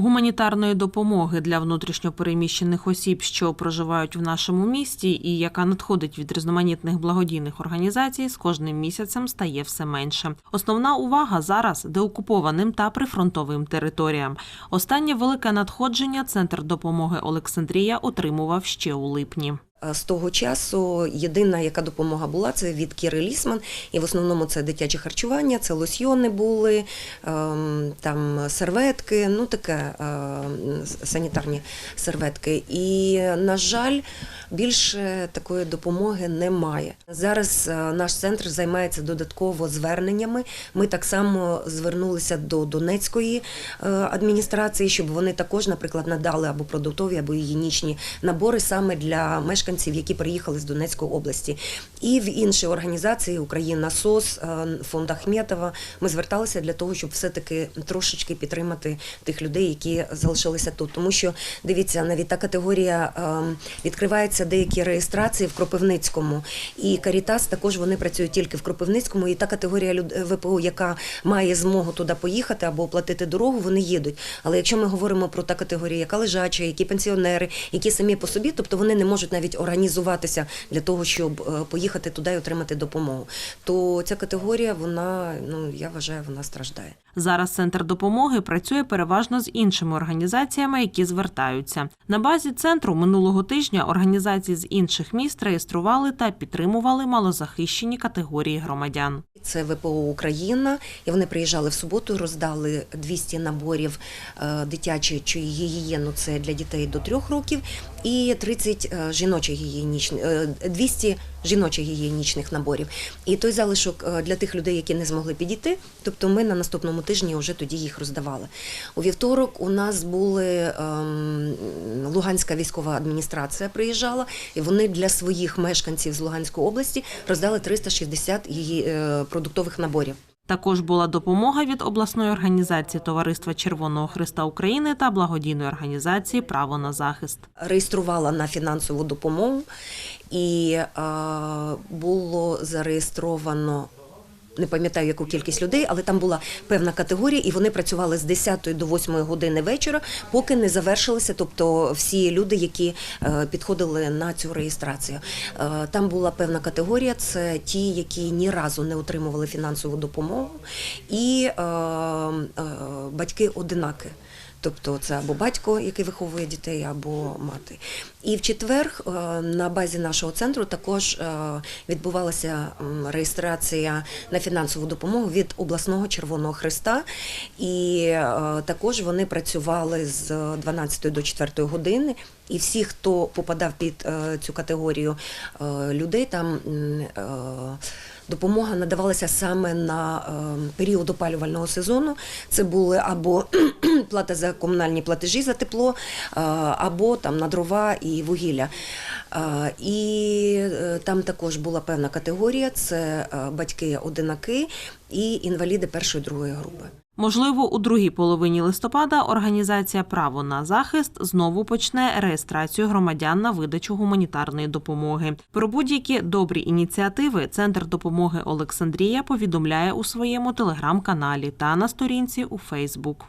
гуманітарної допомоги для внутрішньопереміщених осіб, що проживають в нашому місті, і яка надходить від різноманітних благодійних організацій, з кожним місяцем стає все менше. Основна увага зараз деокупованим та прифронтовим територіям. Останнє велике надходження центр допомоги Олександрія отримував ще у липні. Е, З того часу єдина, яка допомога була, це від Кіри Лісман. І в основному це дитяче харчування, це лосьйони були, ем, там серветки, ну таке ем, санітарні серветки. І, на жаль, більше такої допомоги немає. Зараз е, наш центр займається додатково зверненнями. Ми так само звернулися до Донецької е, адміністрації, щоб вони також, наприклад, надали або продуктові, або гігієнічні набори саме для мешканців, які приїхали з Донецької області. І в інші організації Україна СОС, е, фонд Ахметова. Ми зверталися для того, щоб все-таки трошечки підтримати тих людей, які залишилися тут. Тому що дивіться, навіть та категорія е, відкриваються деякі реєстрації в Кропивницькому, і Карітас також вони працюють тільки в Кропивницькому. І та категорія ВПО, яка має змогу туди поїхати або оплатити дорогу, вони їдуть. Але якщо ми говоримо про та категорія, яка лежача, які пенсіонери, які самі по собі, тобто вони не можуть навіть організуватися для того, щоб е, поїхати туди і отримати допомогу, то ця категорія, вона ну я вважаю, вона страждає. Зараз центр допомоги працює переважно з іншими організаціями, які звертаються. На базі центру минулого тижня організації з інших міст реєстрували та підтримували малозахищені категорії громадян. Це ВПО Україна, і вони приїжджали в суботу, роздали 200 наборів е, дитячої чи гігієну, це для дітей до 3 років, і 30 е, жіночих гігієнічних, е, 200 жіночих гігієнічних наборів. І той залишок е, для тих людей, які не змогли підійти, тобто ми на наступному тижні вже тоді їх роздавали. У вівторок у нас були ем, Луганська військова адміністрація приїжджала, і вони для своїх мешканців з Луганської області роздали 360 її е, продуктових наборів. Також була допомога від обласної організації Товариства Червоного Христа України та благодійної організації Право на захист. реєструвала на фінансову допомогу, і е, було зареєстровано. Не пам'ятаю, яку кількість людей, але там була певна категорія, і вони працювали з 10 до 8 години вечора, поки не завершилися. Тобто всі люди, які е, підходили на цю реєстрацію. Е, там була певна категорія: це ті, які ні разу не отримували фінансову допомогу, і е, батьки одинаки. Тобто це або батько, який виховує дітей, або мати. І в четвер е, на базі нашого центру також е, відбувалася реєстрація на фінансову допомогу від обласного Червоного Христа. І е, також вони працювали з 12 до 4 години. І всі, хто попадав під цю категорію людей, там допомога надавалася саме на е, період опалювального сезону. Це були або плата за комунальні платежі за тепло, е, або там на дрова і вугілля. Е, І е, там також була певна категорія: це батьки-одинаки і інваліди першої другої групи. Можливо, у другій половині листопада організація Право на захист знову почне реєстрацію громадян на видачу гуманітарної допомоги. Про будь-які добрі ініціативи Центр допомоги Олександрія повідомляє у своєму телеграм-каналі та на сторінці у Фейсбук.